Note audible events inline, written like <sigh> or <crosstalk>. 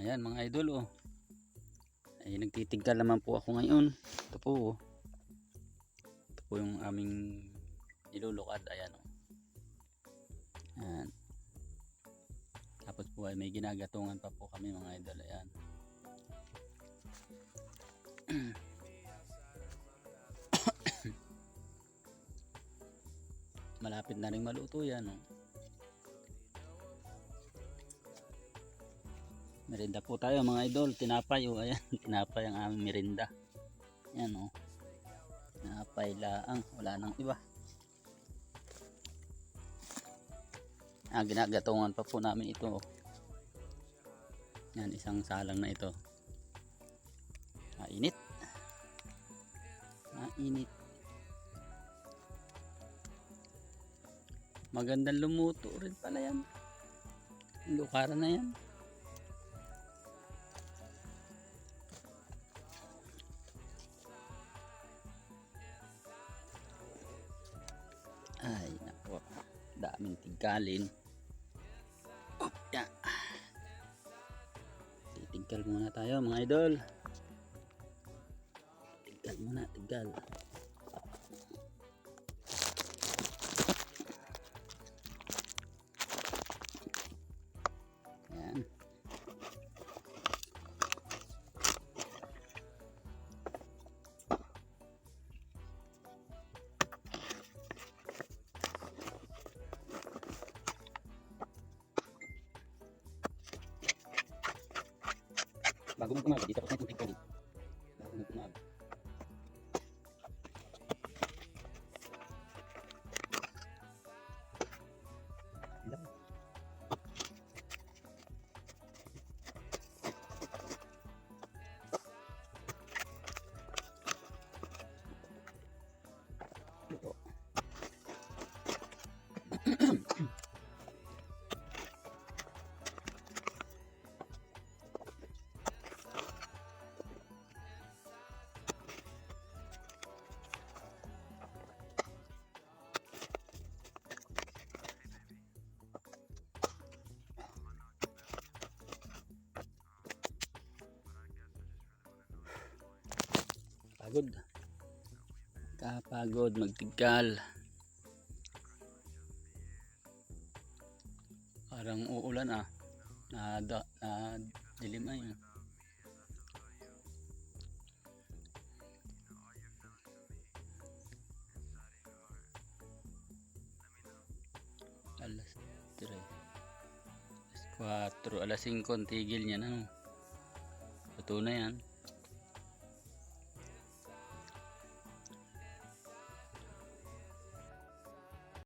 Ayan mga idol oh. Ay nagtitigkal naman po ako ngayon. Ito po oh. Ito po yung aming nilulukad. Ayan oh. Ayan. Tapos po ay may ginagatungan pa po kami mga idol. Ayan. <coughs> Malapit na rin maluto yan oh. Merinda po tayo mga idol. Tinapay oh. Ayan. <laughs> Tinapay ang aming merinda. Ayan oh. Tinapay laang. Wala nang iba. Ah, ginagatungan pa po namin ito. oh. Yan, isang salang na ito. Mainit. Mainit. Magandang lumuto rin pala yan. Ang Lukara na yan. Daming tigkalin. Oh, yan. Titigkal muna tayo mga idol. Tigkal muna, tigkal. Bago dito tapos na Pagod. Kapagod magtigkal. Parang uulan ah. Na, da, na dilim ay. ah. Alas 3. Alas 4. Alas 5 ang tigil niya na. Luto na yan.